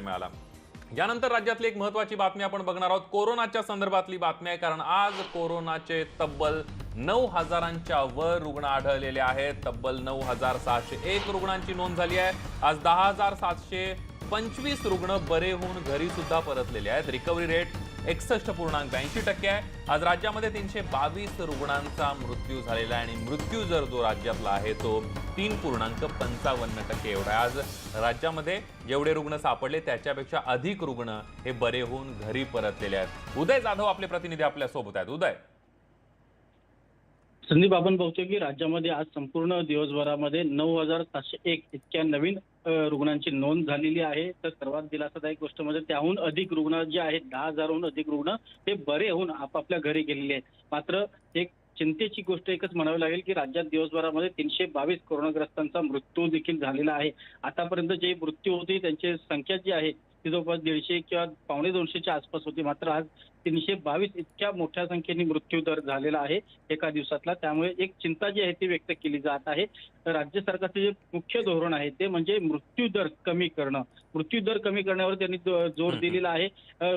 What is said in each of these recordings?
मिळाला. यानंतर राज्यातली एक महत्वाची बातमी आपण बघणार आहोत. कोरोनाच्या संदर्भातली बातमी आहे कारण आज कोरोनाचे तब्बल नऊ हजारांच्या वर रुग्ण आढळलेले आहेत. तब्बल नऊ हजार सहाशे एक रुग्णांची नोंद झाली आहे. आज दहा हजार सातशे पंचवीस रुग्ण बरे होऊन घरी सुद्धा परतलेले आहेत. रिकव्हरी रेट एकसष्ट पूर्णांक ब्याऐंशी टक्के आहे. आज राज्यामध्ये तीनशे बावीस रुग्णांचा मृत्यू झालेला आहे आणि मृत्यू जर जो राज्यातला आहे तो तीन पूर्णांक पंचावन्न टक्के एवढा आहे. आज राज्यामध्ये जेवढे रुग्ण सापडले त्याच्यापेक्षा अधिक रुग्ण हे बरे होऊन घरी परतलेले आहेत. उदय जाधव आपले प्रतिनिधी आपल्यासोबत आहेत. उदय. संदीप आपण बघतोय की राज्यामध्ये आज संपूर्ण दिवसभरामध्ये नऊ हजार सातशे एक इतक्या नवीन रुग्णांची नोंद झालेली आहे. तर सर्वात दिलासादायक गोष्ट म्हणजे त्याहून अधिक रुग्ण जे आहेत दहा हजारहून अधिक रुग्ण हे बरे होऊन आपापल्या घरी गेलेले आहेत. मात्र एक चिंतेची गोष्ट एकच म्हणावी लागेल की राज्यात दिवसभरामध्ये तीनशे बावीस कोरोनाग्रस्तांचा मृत्यू देखील झालेला आहे. आतापर्यंत जे मृत्यू होती त्यांची संख्या जी आहे ती जवळपास दीडशे किंवा पावणे दोनशेच्या आसपास होती. मात्र आज तीनशे बावीस इतक्या मोठ्या संख्येने मृत्यू दर झालेला आहे एका दिवसातला. त्यामुळे एक चिंता जी आहे ती व्यक्त केली जात आहे. राज्य सरकारचे जे मुख्य धोरण आहे ते म्हणजे मृत्यू दर कमी करणं. मृत्यू दर कमी करण्यावर त्यांनी जोर. दिलेला आहे.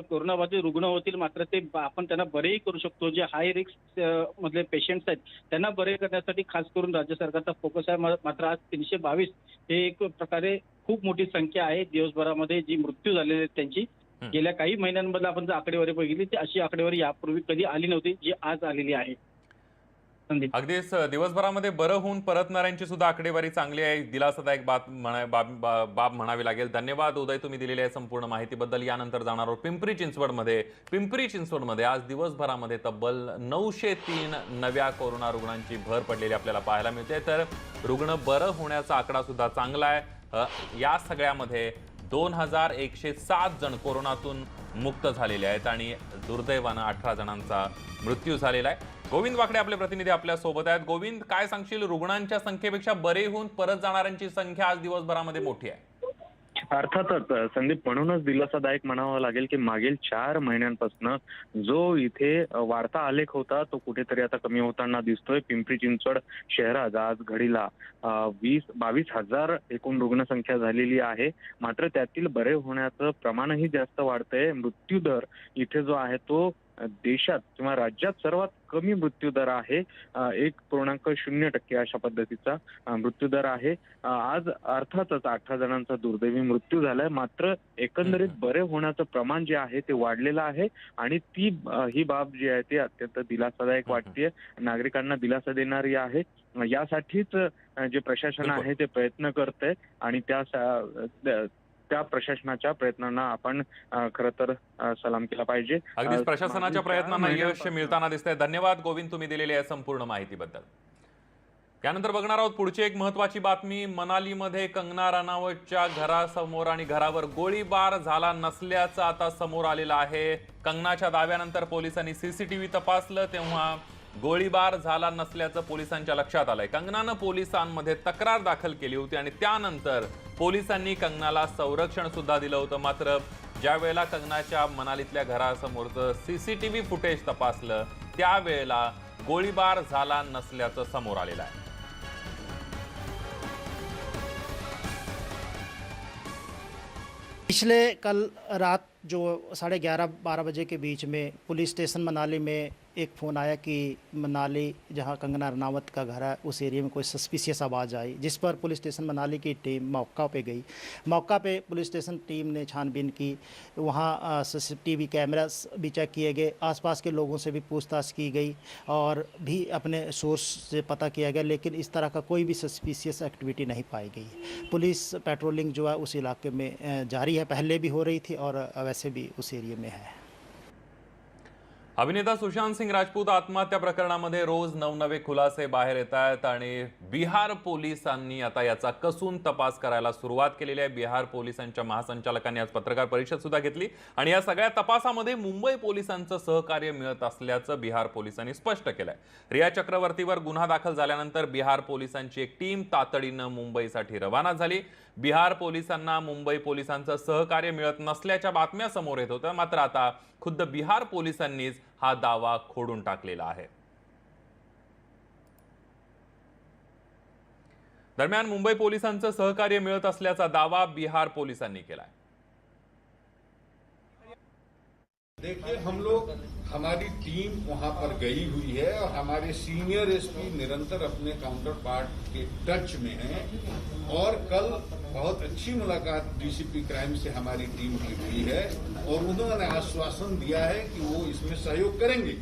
कोरोनाबाधित रुग्ण होतील मात्र ते आपण त्यांना बरेही करू शकतो. जे हाय रिस्क मधले पेशंट्स आहेत त्यांना बरे करण्यासाठी खास करून राज्य सरकारचा फोकस आहे. मात्र आज तीनशे बावीस हे एक प्रकारे खूप मोठी संख्या आहे दिवसभरामध्ये जी मृत्यू झालेली आहेत त्यांची. गेल्या काही महिन्यांमध्ये आपण जर आकडेवारी बघितली ती अशी आकडेवारी यापूर्वी कधी आली नव्हती जी आज आलेली आहे अगदीच दिवसभरामध्ये बरं होऊन परतणाऱ्यांची सुद्धा आकडेवारी चांगली आहे. दिलासादायक बाब म्हणा बाब बा- बाब म्हणावी लागेल. धन्यवाद. उदय तुम्ही दिलेल्या आहे संपूर्ण माहितीबद्दल. यानंतर जाणार आहोत पिंपरी चिंचवडमध्ये. पिंपरी चिंचवडमध्ये आज दिवसभरामध्ये तब्बल नऊशे तीन नव्या कोरोना रुग्णांची भर पडलेली आपल्याला पाहायला मिळते. तर रुग्ण बरं होण्याचा आकडा सुद्धा चांगला आहे. या सगळ्यामध्ये दोन हजार एकशे सात जण कोरोनातून मुक्त झालेले आहेत आणि दुर्दैवानं अठरा जणांचा मृत्यू झालेला आहे. गोविंद वाकडे आपले प्रतिनिधी आपल्यासोबत आहेत. गोविंद काय सांगशील? रुग्णांच्या संख्येपेक्षा बरे होऊन परत जाणाऱ्यांची संख्या आज दिवसभरामध्ये मोठी आहे. अर्थातच संदीप म्हणूनच दिलासादायक म्हणावं लागेल की मागील चार महिन्यांपासून जो इथे वाढता आलेख होता तो कुठेतरी आता कमी होताना दिसतोय. पिंपरी चिंचवड शहरात आज घडीला वीस बावीस हजार एकूण रुग्णसंख्या झालेली आहे. मात्र त्यातील बरे होण्याचं प्रमाणही जास्त वाढतंय. मृत्यू दर इथे जो आहे तो देशात किंवा राज्यात सर्वात कमी मृत्यू दर आहे एक पूर्णांक शून्य टक्के अशा पद्धतीचा अं, मृत्यू दर आहे आज अर्थातच अठरा जणांचा दुर्दैवी मृत्यू झालाय मात्र एकंदरीत. बरे होण्याचं प्रमाण जे आहे ते वाढलेलं आहे आणि ती ही बाब जी आहे ती अत्यंत दिलासादायक. वाटतेय नागरिकांना दिलासा देणारी आहे यासाठीच जे प्रशासन. आहे ते प्रयत्न करतंय आणि त्या त्या प्रशासनाच्या प्रयत्नांना आपण खरं तर सलाम केला पाहिजे. अगदीच प्रशासनाच्या प्रयत्नांना यश मिळताना दिसतंय. धन्यवाद गोविंद तुम्ही दिलेली आहे संपूर्ण माहितीबद्दल. त्यानंतर बघणार आहोत पुढची एक महत्वाची बातमी. मनालीमध्ये कंगना राणावतच्या घरासमोर आणि घरावर गोळीबार झाला नसल्याचं आता समोर आलेलं आहे. कंगनाच्या दाव्यानंतर पोलिसांनी सीसीटीव्ही तपासलं तेव्हा गोळीबार झाला नसल्याचं पोलिसांच्या लक्षात आलंय. कंगनानं पोलिसांमध्ये तक्रार दाखल केली होती आणि त्यानंतर पोलिसांनी कंगनाला संरक्षण सुद्धा दिलं होतं. मात्र ज्या वेळेला कंगनाच्या मनालीतल्या घरासमोरचं C C T V footage तपासलं त्यावेळेला गोळीबार झाला नसल्याचं समोर आलेलं आहे. पिछले कल रात जो साढ़े ग्यारह बारह बजे के बीच में पुलिस स्टेशन मनाली में एक फ़ोन आया कि मनाली, जहाँ कंगना रनावत का घर है, उस एरिया में कोई सस्पिशियस आवाज़ आई, जिस पर पुलिस स्टेशन मनाली की टीम मौका पे गई। मौका पे पुलिस स्टेशन टीम ने छानबीन की। वहाँ सीसीटीवी कैमरास भी चेक किए गए। आसपास के लोगों से भी पूछताछ की गई और भी अपने सोर्स से पता किया गया, लेकिन इस तरह का कोई भी सस्पिशियस एक्टिविटी नहीं पाई गई। पुलिस पेट्रोलिंग जो है, उस इलाके में जारी है। पहले भी हो रही थी और वैसे भी उस एरिए में है। अभिनेता सुशांत सिंग राजपूत आत्महत्या प्रकरणामध्ये रोज नवनवे खुलासे बाहेर येत आहेत आणि बिहार पोलिसांनी आता याचा कसून तपास करायला सुरुवात केलेली आहे. बिहार पोलिसांच्या महासंचालकांनी आज पत्रकार परिषद सुद्धा घेतली आणि या सगळ्या तपासामध्ये मुंबई पोलिसांचं सहकार्य मिळत असल्याचं बिहार पोलिसांनी स्पष्ट केलंय. रिया चक्रवर्तीवर गुन्हा दाखल झाल्यानंतर बिहार पोलिसांची एक टीम तातडीनं मुंबईसाठी रवाना झाली. बिहार पोलिसांना मुंबई पोलिसांचं सहकार्य मिळत नसल्याच्या बातम्या समोर येत होत्या. मात्र आता खुद्द बिहार पोलिसांनीच हा दावा खोडून टाकलेला आहे. दरम्यान मुंबई पोलिसांचं सहकार्य मिळत असल्याचा दावा बिहार पोलिसांनी केला देखिए हम लोग हमारी टीम वहाँ पर गई हुई है और हमारे सीनियर एसपी निरंतर अपने काउंटर पार्ट के टच में हैं। और कल बहुत अच्छी मुलाकात डीसीपी क्राइम से हमारी टीम की हुई है और उन्होंने आश्वासन दिया है कि वो इसमें सहयोग करेंगे।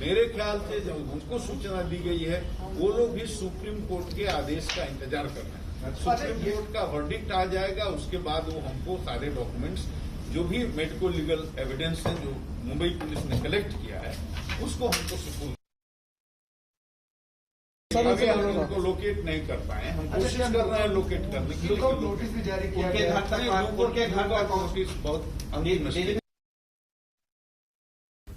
मेरे ख्याल से जब उनको सूचना दी गई है वो लोग भी सुप्रीम कोर्ट के आदेश का इंतज़ार कर रहे हैं। सुप्रीम कोर्ट का वर्डिक्ट आ जाएगा उसके बाद वो हमको सारे डॉक्यूमेंट्स जो भी मेडिको लीगल एविडेंस है जो मुंबई पुलिस ने कलेक्ट किया है उसको हमको अभी हम उनको लोकेट नहीं कर पाए हम कोशिश कर रहे हैं लोकेट करने की नोटिस भी जारी किया उनके घर तक उनके घर तक नोटिस बहुत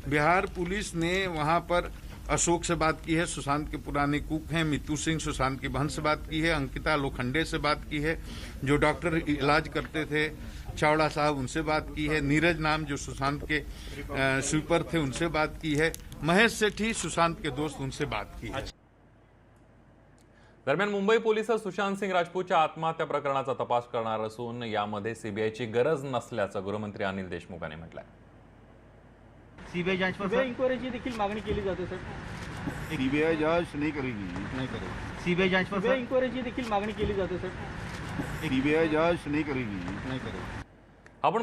बिहार पुलिस ने वहाँ पर अशोक से बात की है सुशांत के पुराने कुक हैं मितू सिंह सुशांत की बहन से बात की है अंकिता लोखंडे से बात की है जो डॉक्टर इलाज करते थे चावड़ा साहब उनसे बात की है नीरज नाम जो सुशांत के स्वीपर थे उनसे बात की है महेश सेठी सुशांत के दोस्त उनसे बात की है। दरम्यान मुंबई पोलीस सुशांत सिंग राजपूतच्या आत्महत्या प्रकरणाचा तपास करणार असून यामध्ये सीबीआयची गरज नसल्याचं गृहमंत्री अनिल देशमुख यांनी म्हटलंय. सीबीआई जांच पर सीबीआय इंक्वायरीची देखील मागणी केली जाते सर। सीबीआई जांच नहीं करेगी। नहीं करेगी। सीबीआई जांच पर सीबीआय इंक्वायरीची देखील मागणी केली जाते सर। सीबीआई जांच नहीं करेगी। नहीं करेगी। आपण